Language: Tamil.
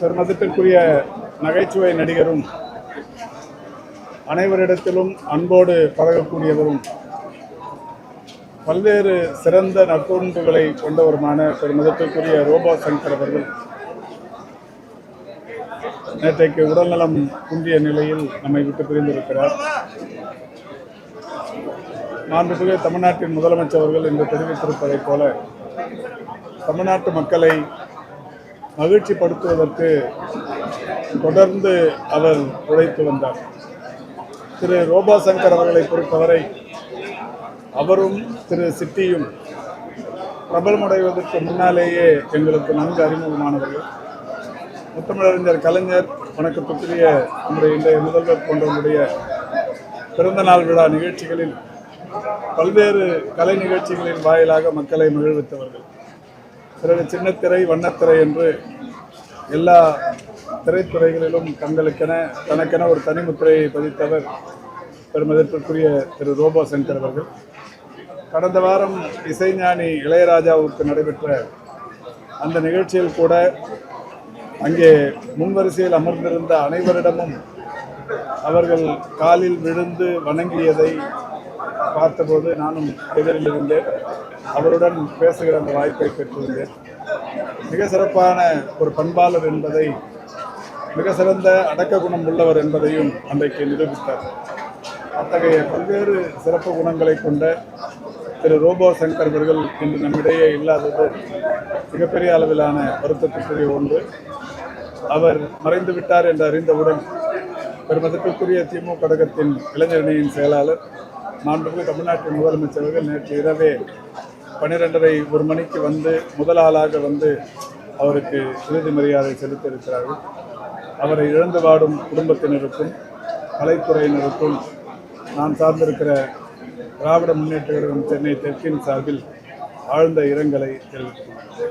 பெருமதிப்பிற்குரிய நகைச்சுவை நடிகரும் அனைவரிடத்திலும் அன்போடு பழகக்கூடியவரும் பல்வேறு சிறந்த நற்பண்புகளை கொண்டவருமான பெருமதிப்பிற்குரிய ரோபோ சங்கர் அவர்கள். நேற்றைக்கு உடல்நலம் குன்றிய நிலையில் நம்மை விட்டு பிரிந்திருக்கிறார். மாண்புமிகு தமிழ்நாட்டின் முதலமைச்சர் அவர்கள் இன்று தெரிவித்திருப்பதைப் போல தமிழ்நாட்டு மக்களை மகிழ்ச்சிப்படுத்துவதற்கு தொடர்ந்து அவர் உழைத்து வந்தார். திரு ரோபா சங்கர் அவர்களை பொறுத்தவரை அவரும் திரு சிட்டியும் பிரபலமடைவதற்கு முன்னாலேயே எங்களுக்கு நன்கு அறிமுகமானவர்கள். முத்தமிழறிஞர் கலைஞர் வணக்கத்துக்குரிய நம்முடைய இன்றைய முதல்வர் போன்றவருடைய பிறந்தநாள் விழா நிகழ்ச்சிகளில் பல்வேறு கலை நிகழ்ச்சிகளின் வாயிலாக மக்களை மகிழ்வித்தவர்கள். பிறகு சின்னத்திரை வண்ணத்திரை என்று எல்லா திரைத்துறைகளிலும் தங்களுக்கென தனக்கென ஒரு தனிமுத்திரையை பதித்தவர் பெருமதிப்பிற்குரிய திரு. ரோபோ சங்கர் அவர்கள். கடந்த வாரம் இசைஞானி இளையராஜாவுக்கு நடைபெற்ற அந்த நிகழ்ச்சியில் கூட அங்கே முன்வரிசையில் அமர்ந்திருந்த அனைவரிடமும் அவர்கள் காலில் விழுந்து வணங்கியதை பார்த்தபோது நானும் எதிரில் இருந்தேன் அவருடன் பேசுகிற அந்த வாய்ப்பை பெற்றிருந்தேன் மிக சிறப்பான ஒரு பண்பாளர் என்பதை மிக சிறந்த அடக்க குணம் உள்ளவர் என்பதையும் அன்றைக்கு நிரூபித்தார். அத்தகைய பல்வேறு சிறப்பு குணங்களை கொண்ட திரு ரோபோ சங்கர் அவர்கள் இன்று நம்மிடையே இல்லாதது மிகப்பெரிய அளவிலான வருத்தத்துக்குரிய ஒன்று. அவர் மறைந்து விட்டார் என்று அறிந்தவுடன் பெருமதிப்பிற்குரிய திமுக கழகத்தின் இளைஞரணியின் செயலாளர் மாண்புமிகு தமிழ்நாட்டின் முதலமைச்சர் அவர்கள் நேற்று இரவே பன்னிரெண்டரை ஒரு மணிக்கு வந்து முதல் ஆளாக வந்து அவருக்கு இறுதி மரியாதை செலுத்தியிருக்கிறார்கள். அவரை இழந்து வாடும் குடும்பத்தினருக்கும் கலைத்துறையினருக்கும் நான் சார்ந்திருக்கிற திராவிட முன்னேற்ற கழகம் சென்னை தெற்கின் சார்பில் ஆழ்ந்த இரங்கலை தெரிவித்துள்ளேன்